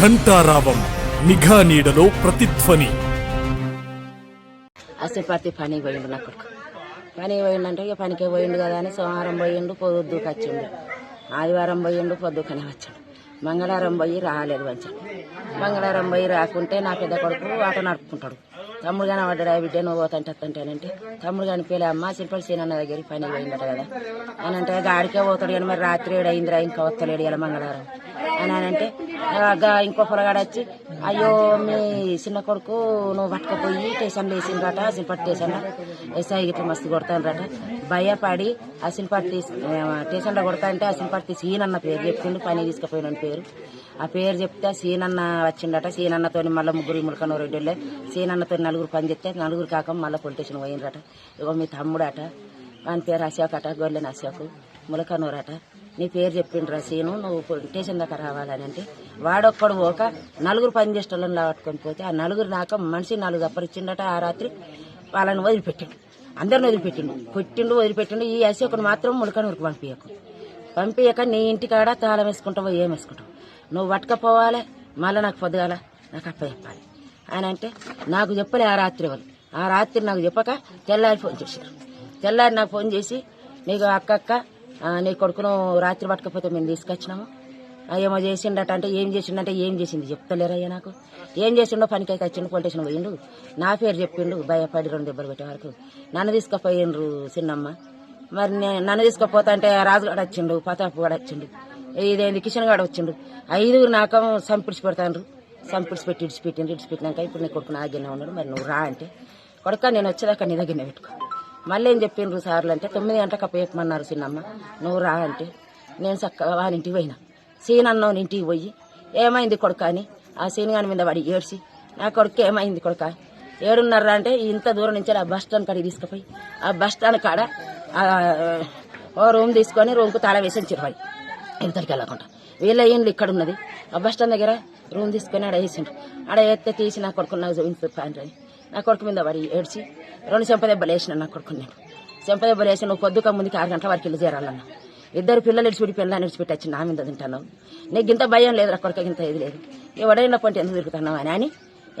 ఘంటారావం నిఘా నీడలో ప్రతిధ్వని. అసలు పనికి పోయిండు నా కొడుకు. పనికి పోయిండంటే ఇక పనికి పోయిండు కదా అని సోమవారం పోయిండు పొద్దుకు వచ్చిండు. ఆదివారం పోయిండు పొద్దుకనే వచ్చాడు. మంగళవారం పోయి రాలేదు మంచిగా. మంగళవారం పోయి రాకుంటే నా పెద్ద కొడుకు ఆటో నడుపుకుంటాడు. తమ్ముడు కానీ పడ్డాడు బిడ్డ నువ్వు పోతంటే వస్తుంటానంటే తమ్ముడు కానీ పేలే అమ్మ శిల్పల్ సీనన్న దగ్గరికి పనికి పోయిందట కదా అని అంటే గాడికే పోతాడు కానీ మరి రాత్రి ఏడు అయిందిరా ఇంకా వస్తలేడు ఇలా మంగళవారం అని అంటే ఇంకో పొలగాడు వచ్చి అయ్యో మీ చిన్న కొడుకు నువ్వు పట్టుకుపోయి స్టేషన్లో వేసిండ్రట సిల్పట్ స్టేషన్లో ఎస్ఐ గిట్ల మస్తు కొడతానరట భయపడి ఆ సిల్పట్ తీసి స్టేషన్లో కొడతా అంటే ఆ సిల్పట్ తీసి ఈయనన్న పేరు చెప్పిండు పని తీసుకుపోయిన పేరు. ఆ పేరు చెప్తే సీనన్న వచ్చిండట. సీనన్నతో మళ్ళీ ముగ్గురు ములకన రెడ్డిలే సీనన్నతో నలుగురు పని చెప్తే నలుగురు కాక మళ్ళీ పొలిటేషన్ పోయినరట ఇగో మీ తమ్ముడట. వాని పేరు అశోక్ అట గొల్లెన అశోక్ ములకనూరట. నీ పేరు చెప్పిండ్రా సీను నువ్వు స్టేషన్ దాకా రావాలని అంటే వాడొక్కడు పోక నలుగురు పని చేసేటోళ్ళని పట్టుకొని పోతే ఆ నలుగురు దాకా మనిషి నాలుగు అప్పరిచ్చిండట ఆ రాత్రి వాళ్ళని వదిలిపెట్టిండు. అందరిని వదిలిపెట్టిండు. పెట్టిండు వదిలిపెట్టిండు. ఈ అశోకుని మాత్రం ములకనూరుకు పంపించకు పంపించక నీ ఇంటికాడ తాళం వేసుకుంటావో ఏం వేసుకుంటావు? నువ్వు పట్టుకపోవాలి మళ్ళీ నాకు పొద్దుగాల నాకు అప్ప చెప్పాలి. అని అంటే నాకు చెప్పలే ఆ రాత్రి వాళ్ళు. ఆ రాత్రి నాకు చెప్పక తెల్లారి ఫోన్ చేశారు. తెల్లారి నాకు ఫోన్ చేసి నీకు అక్కక్క నీ కొడుకును రాత్రి పట్టకపోతే మేము తీసుకొచ్చినాము? ఏమో చేసిండట అంటే ఏం చేసిండంటే ఏం చేసింది? చెప్తలేరయ్యా నాకు. ఏం చేసిండో పనికైతే వచ్చిండు పొలిటేషన్ పోయిండు. నా పేరు చెప్పిండు భయపడి రెండు దెబ్బలు పెట్టే వరకు. నన్ను తీసుకుపోయిండ్రు చిన్నమ్మ మరి నన్ను తీసుకుపోతా అంటే రాజుగాడు వచ్చిండు ప్రతాప్ గాడు వచ్చిండు. ఇదేంది? కిషన్ గడ వచ్చిండు. ఐదుగురు నాకం సంపిడిచి పెడతాండ్రు. సంపిడిచి పెట్టి ఇడిచి ఇడిచిపెట్టినాక ఇడిచి పెట్టినాక ఇప్పుడు నీ కొడుకు నా దగ్గరనే ఉన్నాడు. మరి నువ్వు రా అంటే కొడుక నేను వచ్చేదాకా నీ దగ్గరనే పెట్టుకో. మళ్ళీ ఏం చెప్పిండ్రు సార్లు అంటే తొమ్మిది గంటలకు అప్పయమన్నారు చిన్నమ్మ. నువ్వు రా అంటే నేను చక్కగా వాని ఇంటికి పోయినా. సీనన్నోని ఇంటికి పోయి ఏమైంది కొడుక అని ఆ సీనిగాని మీద పడి ఏడ్చి నా కొడుకు ఏమైంది కొడుక? ఏడున్నర అంటే ఇంత దూరం నుంచి ఆ బస్ స్టాండ్ కాడికి తీసుకుపోయి ఆ బస్ స్టాండ్ కాడ ఓ రూమ్ తీసుకొని రూమ్కు తాళ వేసి చిరవాయి ఇంతటికి వెళ్ళకుండా. వీళ్ళ ఇండ్లు ఇక్కడ ఉన్నది? ఆ బస్ స్టాండ్ దగ్గర రూమ్ తీసుకొని ఆడ వేసిండ్రు. ఆడ ఎత్తే తీసి నా కొడుకు నాకు చూపించు అని. నా కొడుకు మీద వరి ఏడ్చి రెండు చెంపదెబ్బలు వేసిన నా కొడుకు నేను చెంపదెబ్బలు వేసి నువ్వు పొద్దుక ముందుకి ఆరు గంటల వరకు వెళ్ళి చేరాలన్నా. ఇద్దరు పిల్లలు ఇడిచిపెట్టి పిల్లలు ఇడిచిపెట్టి వచ్చి నా మీద తింటాను. నీకు ఇంత భయం లేదు నా కొడుకు ఇంత ఇది లేదు. ఎవడైనా పంట ఎందుకు తిరుగుతున్నావు అని అని.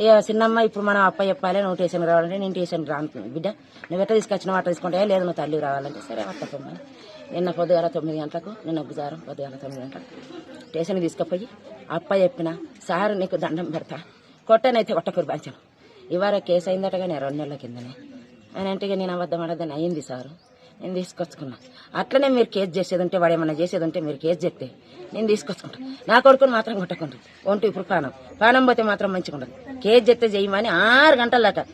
ఇక చిన్నమ్మ ఇప్పుడు మనం అప్ప చెప్పాలి నువ్వు టేషన్ రావాలంటే నేను టేషన్ రాను బిడ్డ. నువ్వు ఎట్లా తీసుకొచ్చిన వాట తీసుకుంటే లేదు నువ్వు తల్లి రావాలంటే సరే అత్తమ్మ నిన్న పొద్దుగాల తొమ్మిది గంటలకు నిన్న గుజారం పొద్దుగాల తొమ్మిది గంటలకు టేషన్ తీసుకుపోయి అప్ప చెప్పిన సార్ నీకు దండం పెడతా. కొట్టనైతే కొట్టకూరు బాంచను ఇవాళ కేసు అయిందట కానీ రెండు నెలల కిందనే. ఆయన అంటే నేను అబద్ధం ఆడదని అయింది సారు. నేను తీసుకొచ్చుకున్నా. అట్లనే మీరు కేసు చేసేది ఉంటే వాడు ఏమన్నా చేసేది ఉంటే మీరు కేసు చెప్తే నేను తీసుకొచ్చుకుంటా. నా కొడుకుని మాత్రం కొట్టకుండా. ఒంటి ఇప్పుడు పానం. పానం పోతే మాత్రం మంచిగా ఉండదు. కేసు చెప్తే చేయమని ఆరు గంటల దాకా.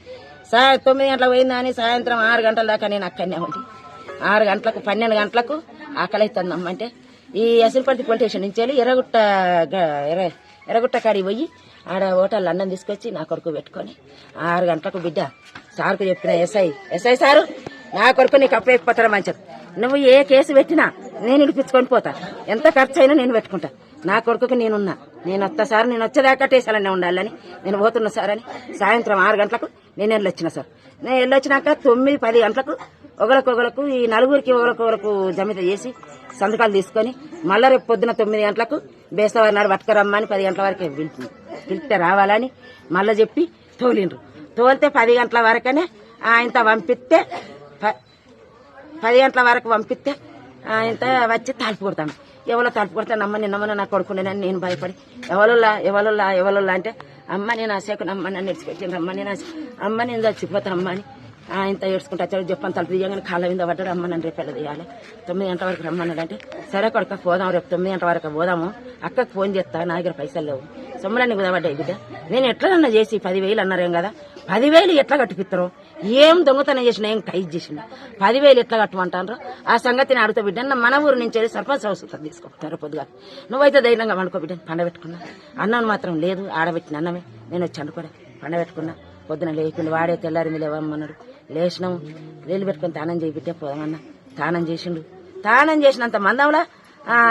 సా తొమ్మిది గంటలకు పోయిందా అని సాయంత్రం ఆరు గంటల దాకా నేను అక్కడనే ఉండి. ఆరు గంటలకు పన్నెండు గంటలకు ఆకలి అవుతుందమ్మ అంటే ఈ అసలుపల్లి పోలీస్ స్టేషన్ నుంచి వెళ్ళి ఎర్రగుట్ట గ- పోయి ఆడ హోటల్ అన్నం తీసుకొచ్చి నా కొడుకు పెట్టుకొని ఆరు గంటలకు బిడ్డ సార్కు చెప్పిన ఎస్ఐ ఎస్ఐ సారు నా కొడుకు నీకు అప్పయిపోతారా మంచిది నువ్వు ఏ కేసు పెట్టినా నేను ఇడిపించుకొని పోతా. ఎంత ఖర్చు అయినా నేను పెట్టుకుంటా. నా కొడుకుకి నేనున్నా. నేను వస్తా సార్ నేను వచ్చేదాకా టేసాలనే ఉండాలని నేను పోతున్నా సార్ అని సాయంత్రం ఆరు గంటలకు నేను వెళ్ళొచ్చిన సార్. నేను వెళ్ళొచ్చినాక తొమ్మిది పది గంటలకు ఒకరికొకరకు ఈ నలుగురికి ఒకరికొకరకు జమిత చేసి సంతకాలు తీసుకొని మళ్ళా రేపు పొద్దున తొమ్మిది గంటలకు బేస్తవారి నాడు పట్టుకురమ్మని పది గంటల వరకు పిలిచింది పిలిస్తే రావాలని మళ్ళీ చెప్పి తోలిండ్రు. తోలితే పది గంటల వరకనే ఆయనతో పంపిస్తే ప- పది గంటల వరకు పంపిస్తే ఆయంత వచ్చి తలుపు కొడతాను. ఎవరో తలుపు కొడతాను అమ్మ నిన్నమ్మన నా కొడుకునేనని నేను భయపడి ఎవరులా ఎవరులా ఎవరులా అంటే అమ్మ నేను అసేకుని అమ్మ నన్ను ఎడిచిపెట్టిండ్రు అమ్మ నేను అమ్మ నేను చచ్చిపోతాను అమ్మ అని ఆయన ఏడ్చుకుంటా వచ్చాడు చెప్పని తలుపు తీయగానే కాళ్ళ మీద పడ్డాడు అమ్మ నన్ను రేపు తీయాలి. తొమ్మిది గంటల వరకు రమ్మన్నాడు అంటే సరే కొడుక పోదాం రేపు తొమ్మిది గంటల వరకు పోదాము అక్కకు ఫోన్ చేస్తా నా దగ్గర పైసలు లేవు. సొమ్ములన్నీ కుదబడ్డాయి బిడ్డ. నేను ఎట్లనన్నా చేసి పదివేలు అన్నారేం కదా పదివేలు ఎట్లా కట్టిపిస్తారు ఏం దొంగతనం చేసినా ఏం ఖైదు చేసిన? పదివేలు ఎట్లా కట్టమంటారు ఆ సంగతిని అడుగుతా బిడ్డ. మన ఊరు నుంచి వెళ్ళి సర్పంచ్ హౌస్ తీసుకుంటారు పొద్దుగా. నువ్వైతే ధైర్యంగా వండుకో బిడ్డ. పండబెట్టుకున్నా అన్నం మాత్రం లేదు ఆడబెట్టిన అన్నమే. నేను వచ్చి అనుకోలే పండబెట్టుకున్నా పొద్దున లేకుండా వాడే తెల్లారింది లేవమ్మన్నాడు. లేచినాము నీళ్ళు పెట్టుకొని తానం చేయి పోదామన్నా. తానం చేసిండు. తానం చేసినంత మందంలా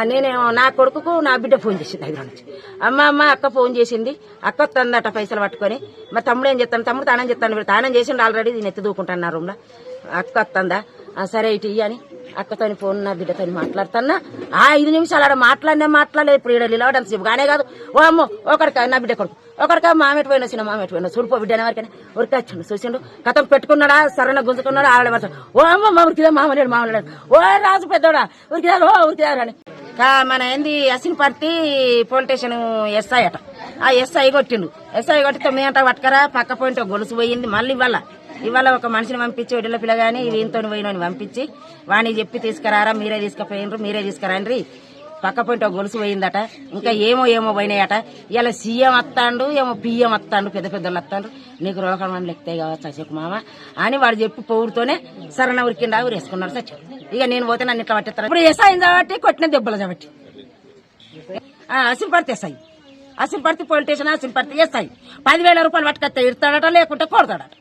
నేనేమో నా కొడుకుకు నా బిడ్డ ఫోన్ చేసింది హైదరాబాద్ నుంచి. అమ్మ అమ్మ అక్క ఫోన్ చేసింది. అక్క వస్తుందట పైసలు పట్టుకొని మా తమ్ముడు ఏం చెప్తాను తమ్ముడు తానం చెప్తాను తానం చేసిండు ఆల్రెడీ నేను ఎత్తి దూకుంటాను నా రూమ్లో. అక్క వస్తుందా సరే ఇటు ఇయ్యని అని అక్కతోని ఫోన్ నా బిడ్డతోని మాట్లాడుతున్నా. ఆ ఐదు నిమిషాలు ఆడ మాట్లాడినా మాట్లాడలేదు. ఇప్పుడు ఈడ నిలవడం సేపు గానే కాదు. ఓ అమ్మో ఒకరికి నా బిడ్డ కొడుకు. ఒకరికా మామెట్ పోయిన చిన్న మామెట్ పోయిన. చూడిపో బిడ్డ వరకనే ఉరికి వచ్చిండు చూసిండు. కథం పెట్టుకున్నాడా? సరైన గుంజుకున్నాడా? ఆడ పడతాడు ఓ అమ్మ మా ఉరికిదా మామలేడు మామలేడు ఓ రాజు పెద్దోడా? ఉరికిదా ఓ ఉరికిదా అని. మన ఏంది అసిన్పర్తి పోలీస్ స్టేషన్ ఎస్ఐ అట. ఆ ఎస్ఐ కొట్టిండు. ఎస్ఐ కొట్టి తొమ్మిది గంటల పట్టుకరా? పక్క పోయింటే గొలుసు పోయింది. మళ్ళీ ఇవాళ ఇవాళ ఒక మనిషిని పంపించి ఒడిలో పిల్లగాని వీనితో పోయినని పంపించి వాణి చెప్పి తీసుకురారా మీరే తీసుకుపోయినరు మీరే తీసుకురండి పక్క పొంటి ఒక గొలుసు పోయిందట ఇంకా ఏమో ఏమో పోయినాయట. ఇలా సీఎం వస్తాండు ఏమో పిఎం వస్తాండు పెద్ద పెద్దలు వస్తాడు నీకు రోగం అని లెక్తాయి కావచ్చు అశోక్ మామ. అని వాడు చెప్పి పౌరుతోనే సరణ ఉరికిండా ఉరేసుకున్నాడు సచ్చి ఇక నేను పోతే నన్ను ఇట్లా పట్టిస్తాను ఇప్పుడు ఎస్ఐ కాబట్టి కొట్టిన దెబ్బలు కాబట్టి అసలు పడితే ఎస్ఐ. అసలు పడితే పోలీస్ స్టేషన్ అసలు పడితే ఎస్ఐ. పదివేల రూపాయలు పట్టుకొస్తే ఇడతాడట లేకుంటే కొడతాడట.